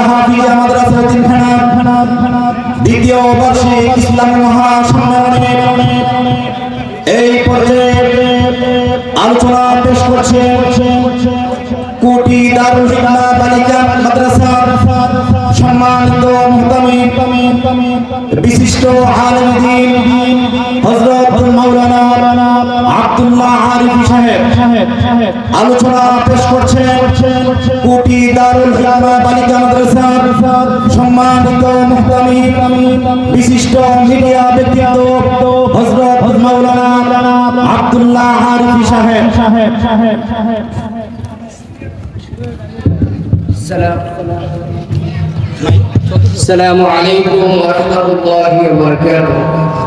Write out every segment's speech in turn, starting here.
হাফিজা মাদ্রাসা তিনখানা দ্বিতীয় বার্ষিক ইসলাম মহাসম্মেলনে এই পর্যায়ে আলোচনা বিশিষ্ট আলেম দ্বীন হযরত আব্দুল্লাহ আরিফি সাহেব আলোচনা পেশ করছেন কোটি দারুল হিকমা বালিকা মাদ্রাসা সম্মানিত মুহতামি বিশিষ্ট মিডিয়া ব্যক্তিত্ব হযরত মাওলানা আব্দুল্লাহ আরিফি সাহেব السلام عليكم ورحمة الله وبركاته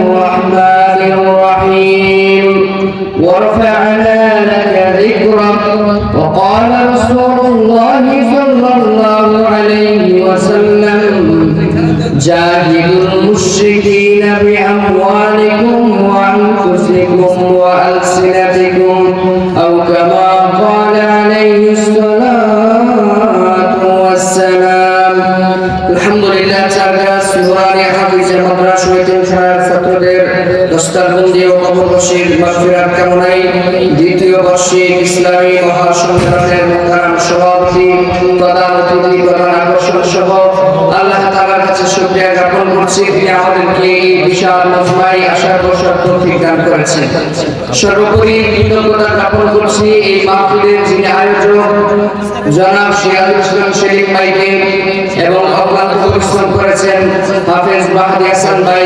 ছাত্রদের দস্তারবন্দি ও কবরবাসীর মাগফিরাত কামনায় দ্বিতীয় বার্ষিক ইসলামী মহাসম্মেলনের প্রধান সভাপতি, প্রধান অতিথি, প্রধান আকর্ষণ সহ আল্লাহ তাআলার কাছে শুকরিয়া জ্ঞাপন করছি। তিনি আমাদেরকে এই বিশাল মজমায় আসার বসার তৌফিক দান করেছেন। সর্বোপরি কৃতজ্ঞতা জ্ঞাপন করছি এই মাহফিলের যিনি আয়োজক, জনাব শিয়াদুল ইসলাম শেরিক ভাইকে এবং অক্লান্ত পরিশ্রম করেছেন হাফেজ মাহাদি হাসান ভাই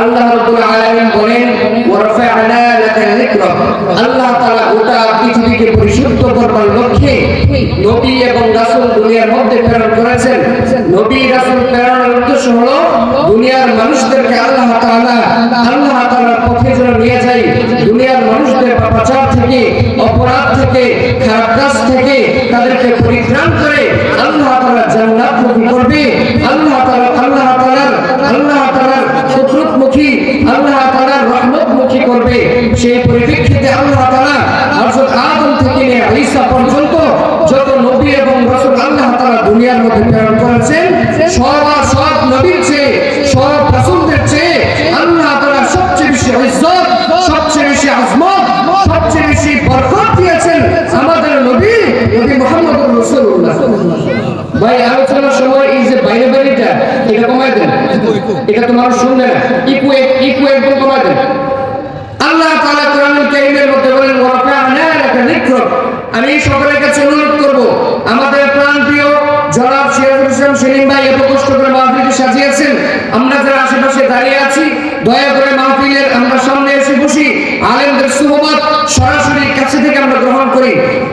আল্লাহ রাব্বুল আলামিন বলেন ওয়ারফা'না লাকা যিকরাক আল্লাহ তাআলা গোটা পৃথিবীকে পরিশুদ্ধ করবার লক্ষ্যে নবী এবং রাসূল দুনিয়ার মধ্যে প্রেরণ করেছেন। নবী, রাসূল প্রেরণের উদ্দেশ্য হলো দুনিয়ার মানুষদেরকে আল্লাহ তাআলা, আল্লাহ তাআলার পথে যেন নিয়ে যায়। দুনিয়ার মানুষদের পাপাচার থেকে, অপরাধ থেকে, খারাপ কাজ থেকে তাদেরকে পরিত্রাণ করে আল্লাহ তাআলা জান্নাত করবে। আল্লাহ তাআলা, আল্লাহ তাআলার, আল্লাহ তাআলার কুদরতমুখী আল্লাহ তাআলার রহমতমুখী করবে সেই পরিপ্রেক্ষিতে আল্লাহ তাআলা হযরত আদম থেকে নিয়ে ঈসা পর্যন্ত যত নবী এবং রাসূল আল্লাহ তাআলা দুনিয়ার মধ্যে প্রেরণ করেছেন সব আর সব নবীর চেয়ে সব রাসূলদের চেয়ে আল্লাহ তাআলা সবচেয়ে বেশি ইজ্জত সবচেয়ে বেশি আজমত সবচেয়ে বেশি বরকত দিয়েছেন আমাদের নবী নবী মুহাম্মদুর রাসূলুল্লাহ ভাই আলোচনার সময় এই যে বাইরে বাইরেটা এটা কমায় দেন তোমার শুনবে না। ইকু ইকু একদম কমায় দেন আল্লাহ তাআলা কোরআনুল কারীমের মধ্যে বলেন ওয়াফা'না লাকা যিকরাক। আমি সকলের কাছে অনুরোধ করব, আমাদের প্রাণপ্রিয় জনাব সিরাজুল ইসলাম সেলিম ভাই এত কষ্ট করে মাহফিলটি সাজিয়েছেন। আমরা যারা আশেপাশে দাঁড়িয়ে আছি, দয়া করে মাহফিলের আমরা সামনে এসে বসি। আলেমদের সুহবত সরাসরি কাছে থেকে আমরা গ্রহণ করি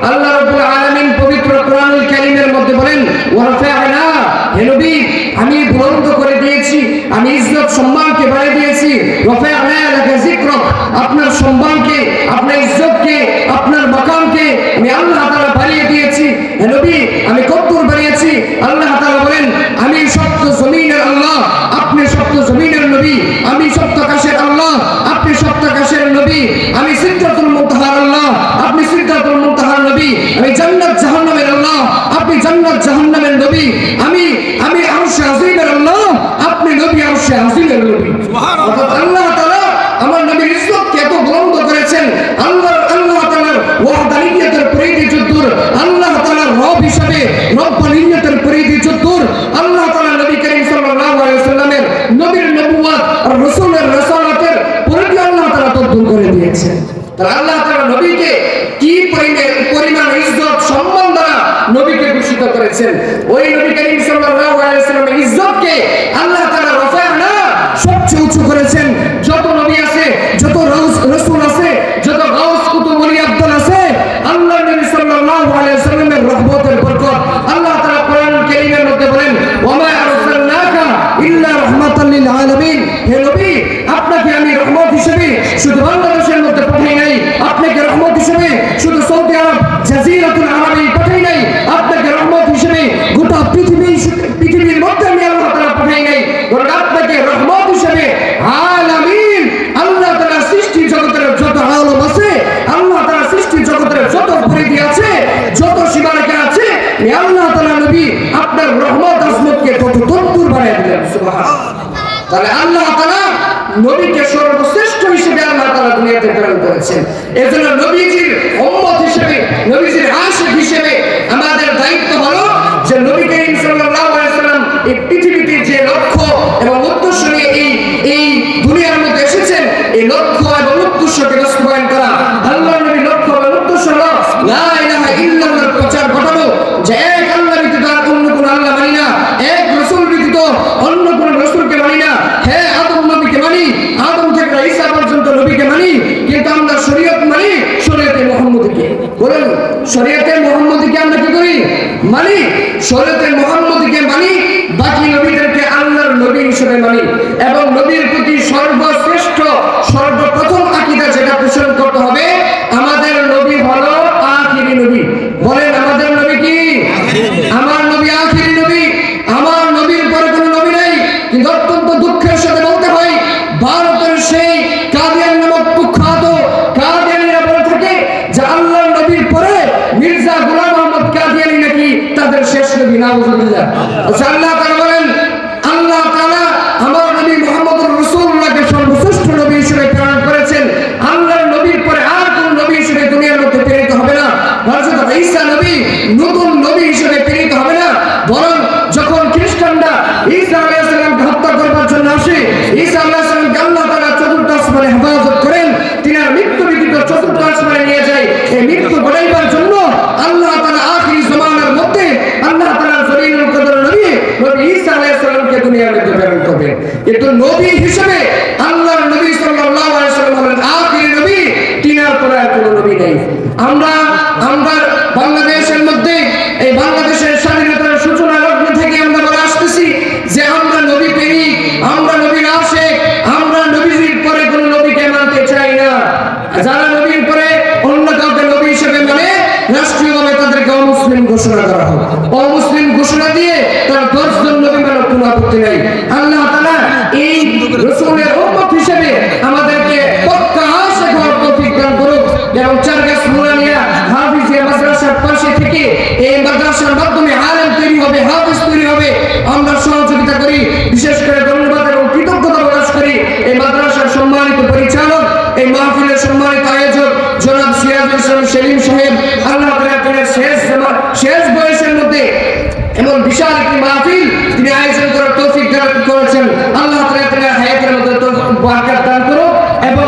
আল্লাহ রাব্বুল আলামিন পবিত্র কোরআনুল কারীমের মধ্যে বলেন ওয়ারফা'না হে নবী আমি বুলন্দ করে দিয়েছি আমি ইজ্জত সম্মানকে বাড়িয়ে দিয়েছি। আপনার সম্মানকে আপনার ইজ্জতকে আপনার মাকামকে আমি আল্লাহ তাআলা বাড়িয়ে দিয়েছি হে নবী আমি কদ্দুর বাড়িয়েছি আল্লাহ তাআলা বলেন আমি সপ্ত জমিনের আল্লাহ আপনি সপ্ত জমিনের নবী আমি সপ্ত আকাশের আল্লাহ আপনি সপ্ত আকাশের নবী আমি সিদরাতুল মুনতাহার আল্লাহ আপনি সিদরাতুল মুনতাহার নবী আমি জান্নাত জাহান্নামের আল্লাহ আপনি জান্নাত জাহান্নামের নবী আমি আমি আরশে আজিমের আল্লাহ আপনি নবী আরশে আজিমের নবী অর্থাৎ আল্লাহ তাআলা আমার নবীর ইজ্জতকে এত বুলন্দ করেছেন আল্লাহ আল্লাহ তাআলার ওয়াহদানিয়তের পরিধি যদ্দূর আল্লাহ তাআলার রব হিসাবে রব্বানিয়তের পরিধি যদ্দূর আল্লাহ তাআলা নবী করিম সাল্লাল্লাহু আলাইহি ওয়াসাল্লামের নবীর নবুয়ত আর রাসূলের রাসালাতের পরিধি আল্লাহ তাআলা তদ্দূর করে দিয়েছেন তাহলে আল্লাহ তাআলা নবীকে কি পরিমাণ পরিমাণ ইজ্জত সম্মান দ্বারা নবীকে ভূষিত করেছেন। ওই নবী করিম সাল্লাল্লাহু আলাইহি ওয়াসাল্লামের ইজ্জতকে তাহলে আল্লাহ তাআলা নবীকে সর্বশ্রেষ্ঠ হিসেবে আল্লাহ তাআলা দুনিয়াতে প্রেরণ করেছেন। এজন্য নবীজির উম্মত হিসেবে, নবীজির আশিক হিসেবে আমাদের দায়িত্ব হলো যে নবী করিম সাল্লাল্লাহু আলাইহি সাল্লাম এই পৃথিবীতে যে লক্ষ্য এবং উদ্দেশ্য নিয়ে এই এই দুনিয়ার মধ্যে এসেছেন, এই লক্ষ্য এবং উদ্দেশ্যকে বাস্তবায়ন করা আল্লাহ নবী লক্ষ্য এবং উদ্দেশ্য হলো লা ইলাহা ইল্লাল্লাহর প্রচার ঘটানো যে এক আল্লাহ ব্যতীত আর অন্য কোনো আল্লাহ মানি না এক রাসূল ব্যতীত অন্য কোনো রাসূলকে মানি না হ্যাঁ আদম নবীকে মানি আদম থেকে ঈসা পর্যন্ত নবীকে মানি কিন্তু আমরা শরীয়ত মানি শরীয়তে মুহাম্মদীকে বলেন শরীয়তে মুহাম্মদীকে আমরা কি করি মানি শরীয়তে মুহাম্মদীকে মানি বাকি নবীদেরকে আল্লাহর নবী হিসেবে মানি। এবং নবীর প্রতি সর্বশ্রেষ্ঠ সর্বপ্রথম আকীদা যেটা পোষণ করতে হবে আমাদের নবী হলো আখিরি নবী বলেন আমাদের নবী কি আমার নবী আখিরি নবী আমার নবীর পরে কোনো নবী নেই কিন্তু অত্যন্ত দুঃখের সাথে বলতে হয় ভারতের সেই কাদিয়ান নামক কুখ্যাত কাদিয়ানিরা বলে থাকে যে আল্লাহর নবীর পরে মির্জা গোলাম মোহাম্মদ কাদিয়ানি নাকি তাদের শেষ নবী নাউজুবিল্লাহ আচ্ছা আল্লাহ তাআলা বলেন আল্লাহ তাআলা আমার নবী মুহাম্মদুর রাসূলুল্লাহকে সর্বশ্রেষ্ঠ নবী হিসেবে প্রেরণ করেছেন আল্লাহর নবীর পরে আর কোন নবী হিসেবে দুনিয়ার মধ্যে প্রেরিত হবে না হযরত ঈসা নবী নতুন নবী হিসেবে প্রেরিত হবে না বরং যখন খ্রিস্টানরা ঈসা আলাইহিস সালামকে হত্যা করবার জন্য আসে ঈসা আলাইহিস সালামকে আল্লাহ তাআলা চতুর্থ আসমানে হেফাজত করেন তিনি আর মৃত্যু ব্যতীত চতুর্থ আসমানে নিয়ে যায় এই মৃত্যু ঘটাইবার জন্য আল্লাহ তাআলা আখিরি জমানার মধ্যে আল্লাহ তাআলা জলিলুল কদর নবী নবী ঈসা আলাইহিস সালামকে দুনিয়ার মধ্যে প্রেরণ করবেন। কিন্তু নবী হিসেবে আল্লাহর নবী সাল্লাল্লাহু আলাইহি সাল্লাম হলেন আখিরি নবী, তিনার পরে কোনো নবী নেই। আমরা আমরা বাংলাদেশের মধ্যে, এই বাংলাদেশের স্বাধীনতার সূচনা লগ্ন থেকে আমরা বলে আসতেছি যে আমরা নবী প্রেমিক আমরা নবীর আশেক আমরা নবীজির পরে কোনো নবীকে মানতে চাই না যারা নবীর পরে অন্য কাউকে নবী হিসেবে মানে রাষ্ট্রীয়ভাবে তাদেরকে অমুসলিম ঘোষণা করা হবে অমুসলিম ঘোষণা দিয়ে তার দশজন নবী মানার কোনো আপত্তি নেই। আল্লাহ এই রসুলের উম্মত হিসেবে আমাদেরকে পক্কা আশা হওয়ার তৌফিক দান করুক। এবং থেকে এই মাদ্রাসার মাধ্যমে আলেম তৈরি হবে, হাফিজ তৈরি হবে। আমরা সহযোগিতা করে ধন্যবাদ এবং কৃতজ্ঞতা প্রকাশ করি এই মাদ্রাসার সম্মানিত পরিচালক এই মাহফিলের সম্মানিত আয়োজক জনাব সিরাজুল ইসলাম সেলিম সাহেব আল্লাহ তাআলা তার শেষ জামা- শেষ বয়সের মধ্যে এমন বিশাল একটি মাহফিল তিনি আয়োজন করার তৌফিক দান করেছেন। আল্লাহ হায়াতের মধ্যে বরকত দান করুন এবং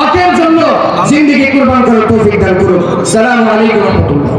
হকের জন্য জিন্দেগি কুরবান করার তৌফিক দান করুন সালামু আলাইকুম ওয়া রাহমাতুল্লাহ।